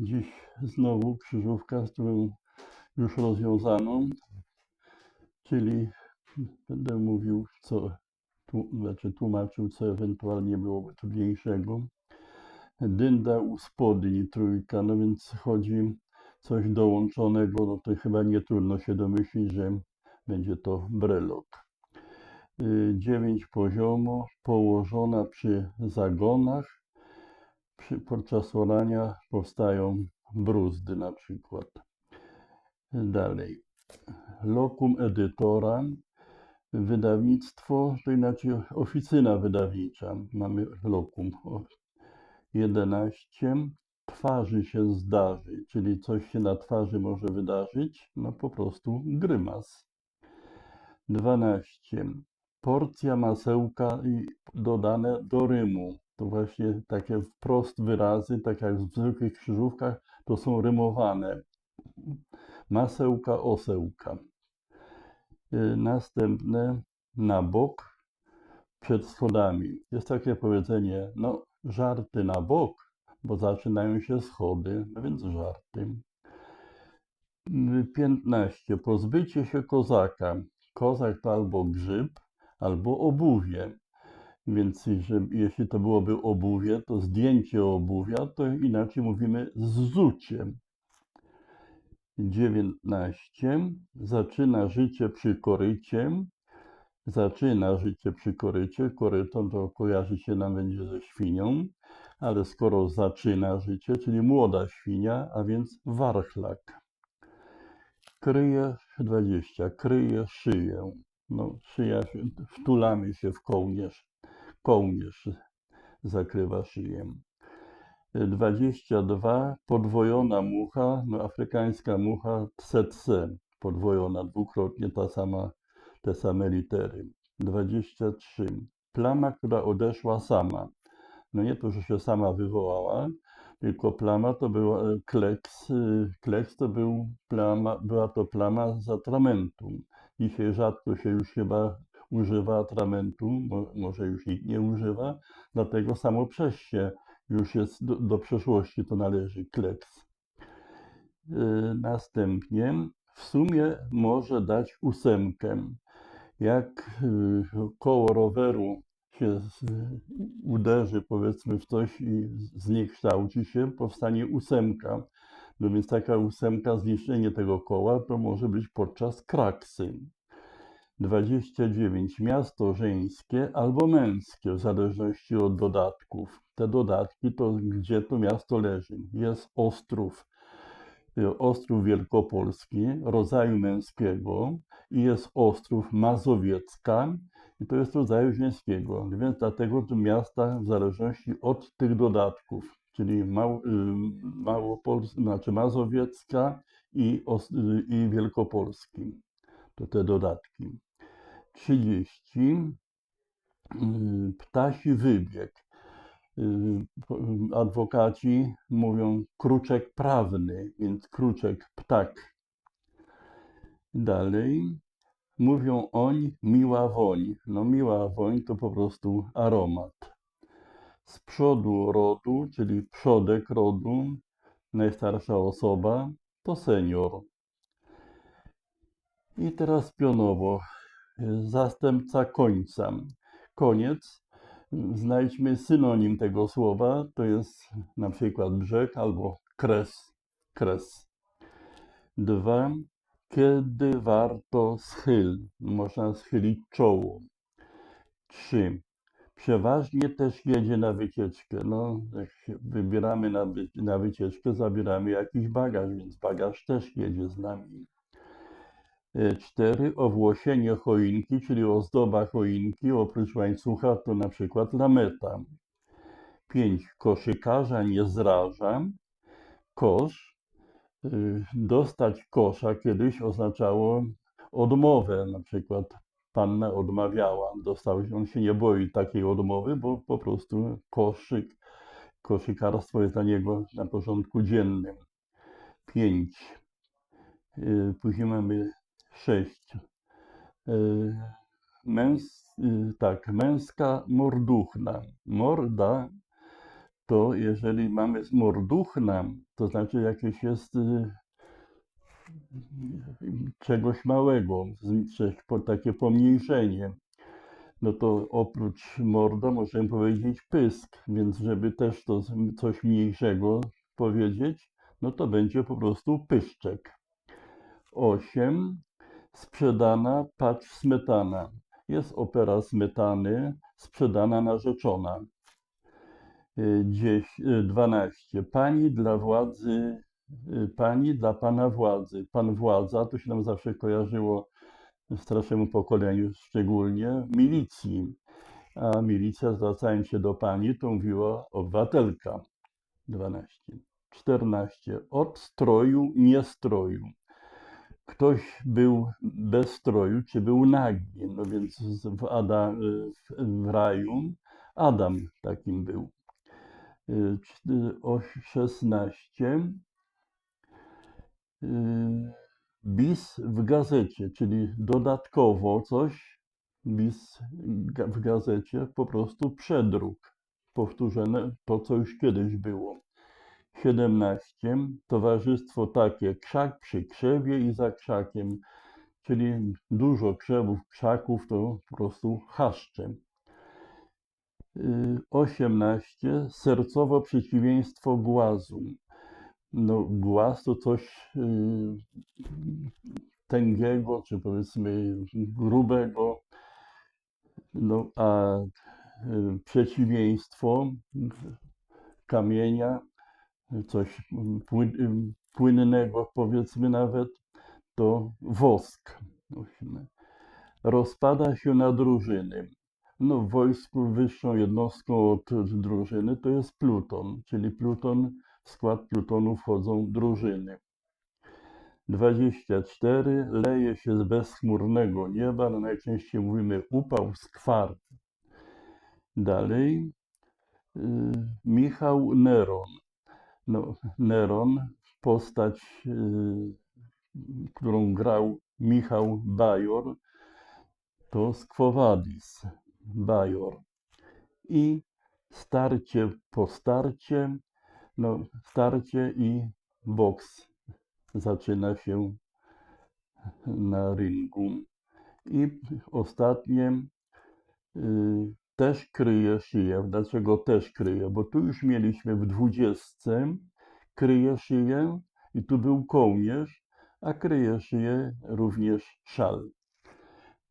Dziś znowu krzyżówka, z którą już rozwiązaną, czyli będę mówił, co, tu, znaczy tłumaczył, co ewentualnie byłoby trudniejszego. Dynda u spodni trójka, no więc chodzi coś dołączonego, no to chyba nie trudno się domyślić, że będzie to brelok. Y, Dziewięć poziomo, położona przy zagonach. Podczas orania powstają bruzdy na przykład. Dalej. Lokum edytora, wydawnictwo, to inaczej oficyna wydawnicza. Mamy lokum o 11. Twarzy się zdarzy, czyli coś się na twarzy może wydarzyć, no po prostu grymas. 12. Porcja masełka i dodane do rymu. To właśnie takie wprost wyrazy, tak jak w zwykłych krzyżówkach, to są rymowane. Masełka, osełka. Y, Następne na bok przed schodami. Jest takie powiedzenie, no żarty na bok, bo zaczynają się schody, no więc żarty. Y, 15. Pozbycie się kozaka. Kozak to albo grzyb, albo obuwie. Więc że, jeśli to byłoby obuwie, to zdjęcie obuwia, to inaczej mówimy zzucie. 19. Zaczyna życie przy korycie. Zaczyna życie przy korycie. Koryto to kojarzy się nam będzie ze świnią, ale skoro zaczyna życie, czyli młoda świnia, a więc warchlak. Kryje 20. Kryje szyję. No, szyja, wtulamy się w kołnierz. Kołnierz zakrywa szyję. 22. Podwojona mucha, no afrykańska mucha tsetse, podwojona dwukrotnie, ta sama, te same litery. 23. Plama, która odeszła sama. No nie to, że się sama wywołała, tylko plama to była e, kleks, y, kleks to był plama, była to plama z atramentu. Dzisiaj rzadko się już chyba używa atramentu, mo, może już nikt nie używa, dlatego samo przez się już jest do, do przeszłości to należy kleks. Yy, Następnie w sumie może dać ósemkę. Jak yy, koło roweru się z, uderzy powiedzmy w coś i zniekształci się, powstanie ósemka. No więc taka ósemka, zniszczenie tego koła to może być podczas kraksy. 29. Miasto żeńskie albo męskie, w zależności od dodatków. Te dodatki to gdzie to miasto leży. Jest Ostrów, y, Ostrów Wielkopolski, rodzaju męskiego i jest Ostrów Mazowiecka i to jest rodzaju żeńskiego. Więc dlatego te miasta w zależności od tych dodatków, czyli y, Małopols, znaczy Mazowiecka i, y, i Wielkopolski. To te dodatki. 30. y, Ptasi wybieg. Y, po- Adwokaci mówią kruczek prawny, więc kruczek ptak. Dalej mówią oń miła woń. No miła woń to po prostu aromat. Z przodu rodu, czyli przodek rodu, najstarsza osoba to senior. I teraz pionowo. Zastępca końca. Koniec. Znajdźmy synonim tego słowa. To jest na przykład brzeg albo kres. Kres. Dwa. Kiedy warto schyl? Można schylić czoło. Trzy. Przeważnie też jedzie na wycieczkę. No, jak się wybieramy na, na wycieczkę, zabieramy jakiś bagaż, więc bagaż też jedzie z nami. E, Cztery, owłosienie choinki, czyli ozdoba choinki, oprócz łańcucha to na przykład lameta. Pięć, koszykarza nie zraża. Kosz, dostać kosza kiedyś oznaczało odmowę, na przykład panna odmawiała, dostał, on się nie boi takiej odmowy, bo po prostu koszyk, koszykarstwo jest dla niego na porządku dziennym. Pięć, y, później mamy sześć. Y, Męs, y, tak, męska morduchna. Morda to jeżeli mamy morduchna, to znaczy jakieś jest y, czegoś małego, takie pomniejszenie, no to oprócz morda możemy powiedzieć pysk, więc żeby też to coś mniejszego powiedzieć, no to będzie po prostu pyszczek. 8. Sprzedana, patrz smetana. Jest opera smetany, sprzedana narzeczona. Y, Dzies- y, 12. Pani dla władzy, y, pani dla pana władzy. Pan władza, to się nam zawsze kojarzyło starszemu pokoleniu szczególnie, milicji. A milicja, zwracając się do pani, to mówiła obywatelka. 12. 14. Od stroju, nie stroju. Ktoś był bez stroju, czy był nagi, no więc w, Ada, w, w raju Adam takim był. Czty- o 16. Y, Bis w gazecie, czyli dodatkowo coś, bis w gazecie, po prostu przedruk, powtórzone to, co już kiedyś było. 17. Towarzystwo takie, krzak przy krzewie i za krzakiem, czyli dużo krzewów, krzaków to po prostu chaszcze. Y, 18. Sercowo przeciwieństwo głazu. No, głaz to coś y, tęgiego, czy powiedzmy grubego, no, a y, przeciwieństwo kamienia, coś płyn, płynnego, powiedzmy nawet, to wosk. Rozpada się na drużyny. No, w wojsku wyższą jednostką od drużyny to jest pluton, czyli pluton, w skład plutonu wchodzą drużyny. 24. Leje się z bezchmurnego nieba, ale najczęściej mówimy upał, skwar. Dalej. y, Michał Neron. No, Neron, postać, y, którą grał Michał Bajor, to Quo Vadis, Bajor. I starcie po starcie, no, starcie i boks zaczyna się na ringu. I ostatnie y, też kryje szyję. Dlaczego też kryje? Bo tu już mieliśmy w dwudziestce kryje szyję i tu był kołnierz, a kryje szyję również szal.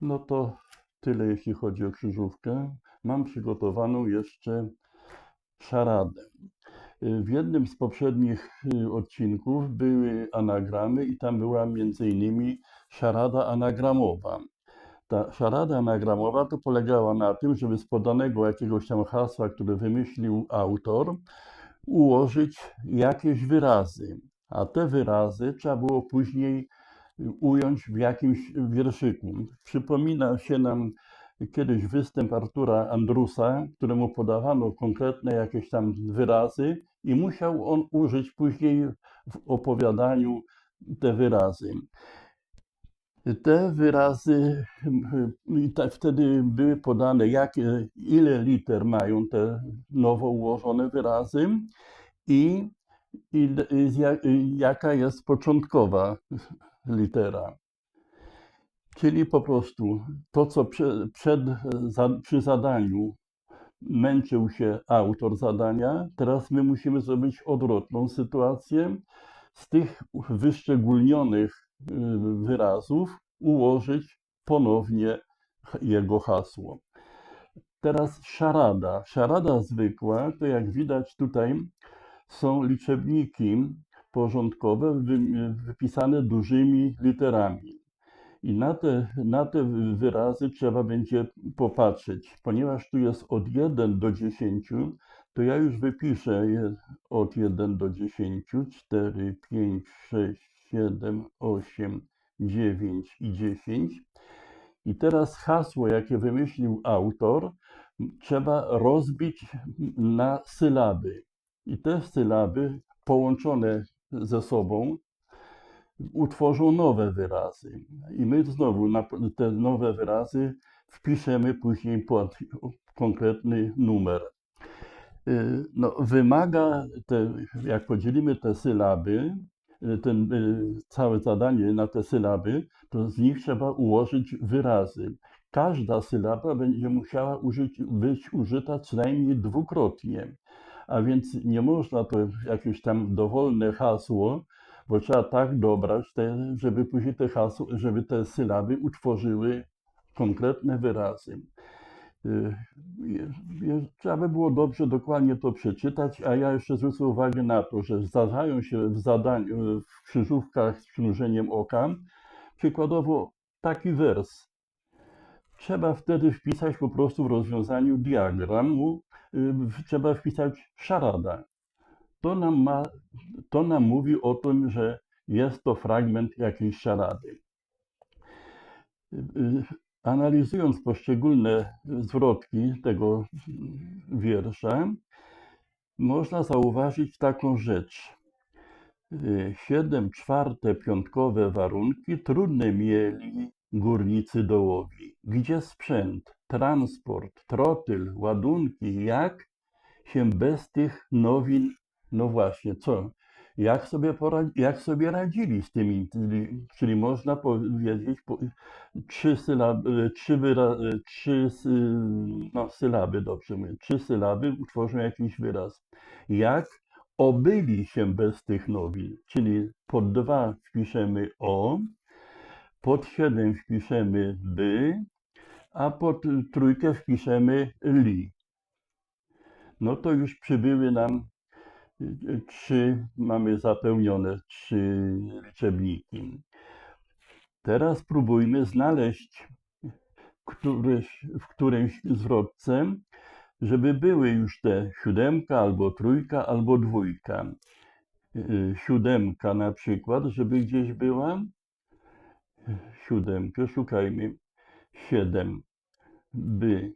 No to tyle jeśli chodzi o krzyżówkę. Mam przygotowaną jeszcze szaradę. W jednym z poprzednich y, odcinków były anagramy i tam była między innymi szarada anagramowa. Ta szarada anagramowa to polegała na tym, żeby z podanego jakiegoś tam hasła, które wymyślił autor, ułożyć jakieś wyrazy, a te wyrazy trzeba było później ująć w jakimś wierszyku. Przypomina się nam kiedyś występ Artura Andrusa, któremu podawano konkretne jakieś tam wyrazy i musiał on użyć później w opowiadaniu te wyrazy. Te wyrazy i te, wtedy były podane, jakie, ile liter mają te nowo ułożone wyrazy i, i, i jak- jaka jest początkowa litera. Czyli po prostu to, co prze, przed, za, przy zadaniu męczył się autor zadania, teraz my musimy zrobić odwrotną sytuację. Z tych wyszczególnionych wyrazów ułożyć ponownie jego hasło. Teraz szarada. Szarada zwykła, to jak widać tutaj są liczebniki porządkowe wy- wypisane dużymi literami. I na te, na te wyrazy trzeba będzie popatrzeć. Ponieważ tu jest od 1 do 10, to ja już wypiszę od 1 do 10, 4, 5, 6, 7, 8, 9 i 10. I teraz hasło, jakie wymyślił autor, trzeba rozbić na sylaby. I te sylaby połączone ze sobą utworzą nowe wyrazy. I my znowu te nowe wyrazy wpiszemy później pod konkretny numer. Y, No, wymaga, te, jak podzielimy te sylaby, ten, y, całe zadanie na te sylaby, to z nich trzeba ułożyć wyrazy. Każda sylaba będzie musiała użyć, być użyta co najmniej dwukrotnie. A więc nie można to jakieś tam dowolne hasło, bo trzeba tak dobrać, te, żeby później te hasło, żeby te sylaby utworzyły konkretne wyrazy. Y, je- Trzeba by było dobrze dokładnie to przeczytać, a ja jeszcze zwrócę uwagę na to, że zdarzają się w zadaniu, w krzyżówkach z przymrużeniem oka, przykładowo taki wers. Trzeba wtedy wpisać po prostu w rozwiązaniu diagramu, y, trzeba wpisać szarada. To nam, ma, to nam mówi o tym, że jest to fragment jakiejś szarady. Analizując poszczególne zwrotki tego wiersza, można zauważyć taką rzecz. Siedem czwarte piątkowe warunki trudne mieli górnicy dołowi. Gdzie sprzęt, transport, trotyl, ładunki, jak się bez tych nowin, no właśnie, co? Jak sobie, poradzi, jak sobie radzili z tymi, czyli, można powiedzieć po, trzy, sylaby, trzy, wyra, trzy sy, no, sylaby, dobrze mówię, trzy sylaby utworzą jakiś wyraz. Jak obyli się bez tych nowin, czyli pod dwa wpiszemy o, pod siedem wpiszemy by, a pod trójkę wpiszemy li. No to już przybyły nam trzy, mamy zapełnione trzy liczebniki. Teraz próbujmy znaleźć któryś, w którymś zwrotce, żeby były już te siódemka, albo trójka, albo dwójka. Siódemka na przykład, żeby gdzieś była. Siódemkę, szukajmy. Siedem, by.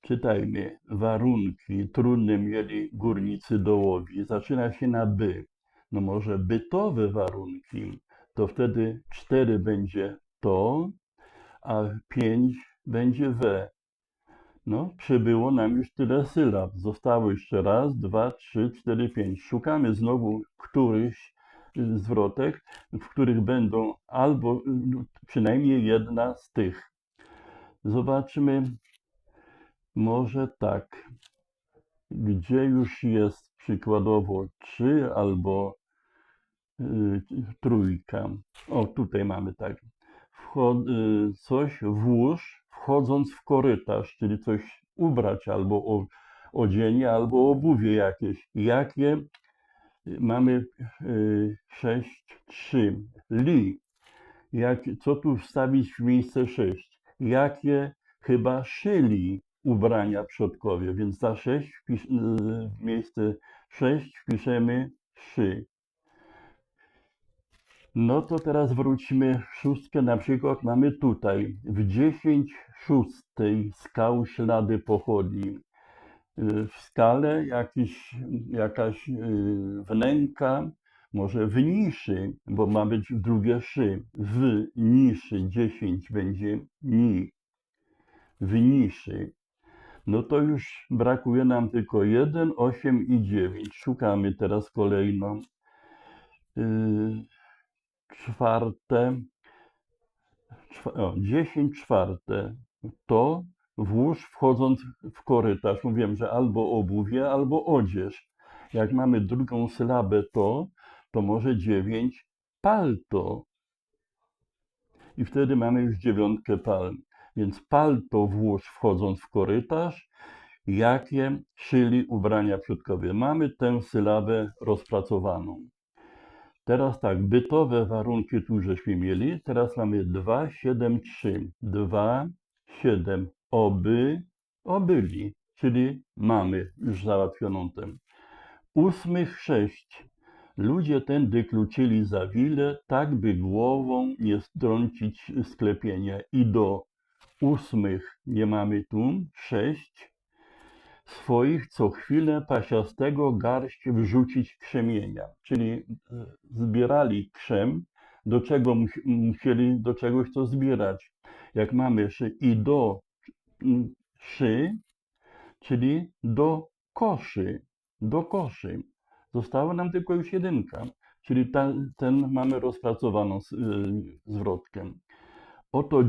Czytajmy. Warunki trudne mieli górnicy dołowi. Zaczyna się na by. No może bytowe warunki, to wtedy cztery będzie to, a pięć będzie we. No, przybyło nam już tyle sylab. Zostało jeszcze raz, dwa, trzy, cztery, pięć. Szukamy znowu któryś zwrotek, w których będą albo y, przynajmniej jedna z tych. Zobaczmy, może tak, gdzie już jest przykładowo trzy albo y, trójka. O, tutaj mamy tak. Y, coś włóż, wchodząc w korytarz, czyli coś ubrać albo o, odzienie, albo obuwie jakieś. Jakie mamy y, sześć, trzy. Li. Jak, co tu wstawić w miejsce sześć? Jakie chyba szyli ubrania przodkowie, więc za sześć wpisz, y, w miejsce sześć wpiszemy szy. No to teraz wróćmy szóstkę, na przykład mamy tutaj w 10 szóstej skał ślady pochodni. Y, W skale jakiś, jakaś y, wnęka, może w niszy, bo ma być drugie szy. W niszy 10 będzie ni. W niszy. No to już brakuje nam tylko 1, 8 i 9. Szukamy teraz kolejno. Y, czwarte, czwa, o, 10 czwarte, to włóż wchodząc w korytarz. Mówiłem, że albo obuwie, albo odzież. Jak mamy drugą sylabę to, to może 9 palto. I wtedy mamy już dziewiątkę palm. Więc palto włóż wchodząc w korytarz, jakie szyli ubrania przodkowie. Mamy tę sylabę rozpracowaną. Teraz tak, bytowe warunki tu żeśmy mieli. Teraz mamy 2, 7, 3. 2, 7. Oby, obyli, czyli mamy już załatwioną tę. Ósmych 6. Ludzie tędy kluczyli za wile, tak by głową nie strącić sklepienia. I do ósmych nie mamy tu. 6 swoich co chwilę pasiastego garść wrzucić krzemienia. Czyli e, zbierali krzem, do czego mus- musieli do czegoś to zbierać. Jak mamy jeszcze i do szy, czyli do koszy, do koszy. Została nam tylko już jedynka, czyli ta, ten mamy rozpracowaną s- y, zwrotkę. Oto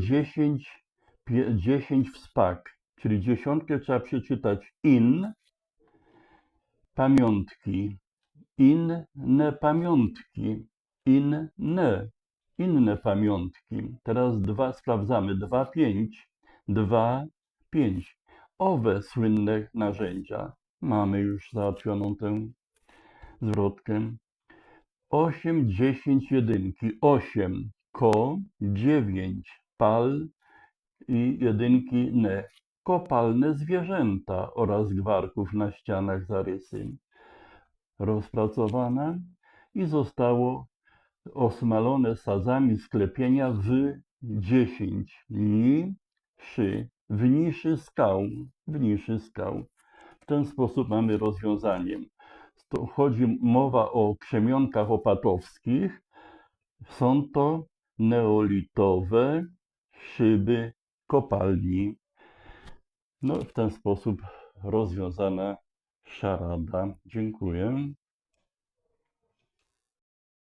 10, pie- 10 wspak, czyli dziesiątkę trzeba przeczytać in, pamiątki, inne pamiątki, inne, inne pamiątki. Teraz dwa sprawdzamy, dwa, pięć, dwa, pięć. Owe słynne narzędzia. Mamy już załatwioną tę zwrotkę. 8, 10 jedynki, 8 ko, 9 pal i jedynki ne. Kopalne zwierzęta oraz gwarków na ścianach zarysy. Rozpracowane i zostało osmalone sadzami sklepienia w 10 niszy, w niszy skał, w niszy skał. W ten sposób mamy rozwiązanie. To chodzi mowa o krzemionkach opatowskich. Są to neolitowe szyby kopalni. No, w ten sposób rozwiązana szarada. Dziękuję.